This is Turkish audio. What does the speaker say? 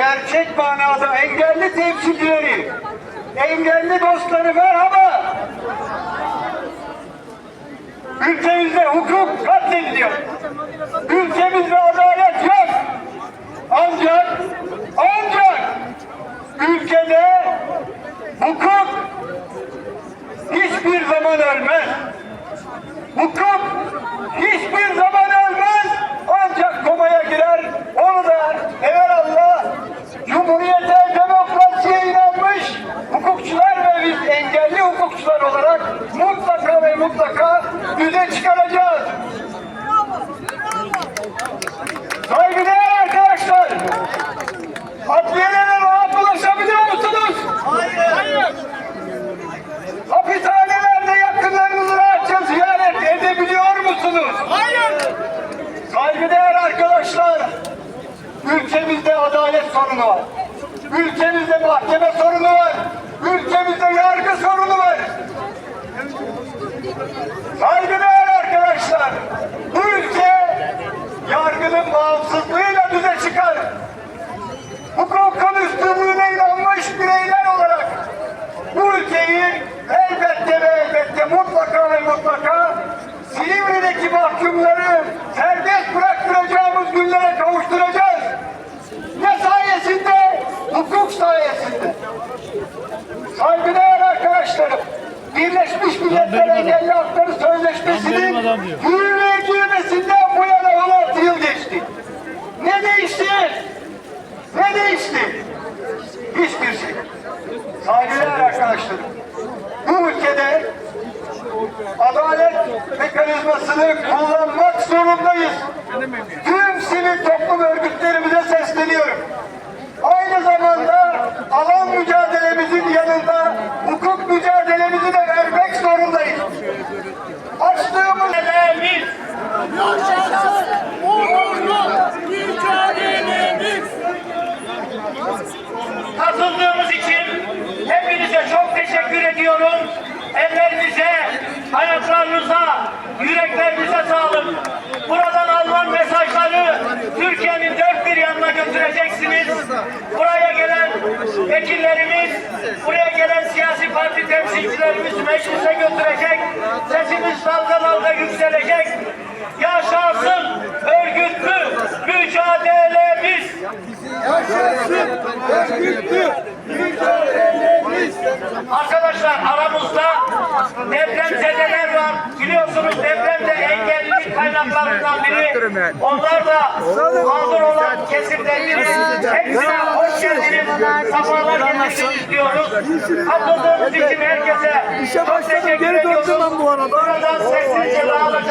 gerçek manada engelli temsilcileri, engelli dostları merhaba. Ülkemizde hukuk katlediliyor. Ülkemizde adalet yok. Ancak, ancak ülkede hukuk hiçbir zaman ölmez. Hukuk hiçbir zaman düze çıkaracağız. Saygıdeğer arkadaşlar, adliyelere rahat ulaşabiliyor musunuz? Hayır. Hapishanelerde yakınlarınızı rahatça ziyaret edebiliyor musunuz? Hayır. Saygıdeğer arkadaşlar, ülkemizde adalet sorunu var. Ülkemizde mahkeme sorunu var. Engelli Hakları Sözleşmesi'nin yürürlüğe girmesinden bu yana 16 yıl geçti. Ne değişti? Ne değişti? Hiçbir şey. Saygıdeğer arkadaşlarım, bu ülkede adalet mekanizmasını kullanmak zorundayız. Tüm sivil toplum örgütlerimize sesleniyorum. Ediyorum. Ellerinize, ayaklarınıza, yüreklerinize sağlık. Buradan alınan mesajları Türkiye'nin dört bir yanına götüreceksiniz. Buraya gelen vekillerimiz, buraya gelen siyasi parti temsilcilerimiz meclise götürecek. Sesimiz dalga dalga yükselecek. Yaşasın örgütlü mücadelemiz. Arkadaşlar aramızda depremzedeler var. Biliyorsunuz depremde engellilik kaynaklarından biri. Onlar da mağdur olan kesimden biri. Hepsine hoş geldiniz. Safalar getirdiniz diyoruz. Katıldığınız için herkese İşe başladım, geri döndüm bu arada. Buradan sessizce dağılacağız. Geri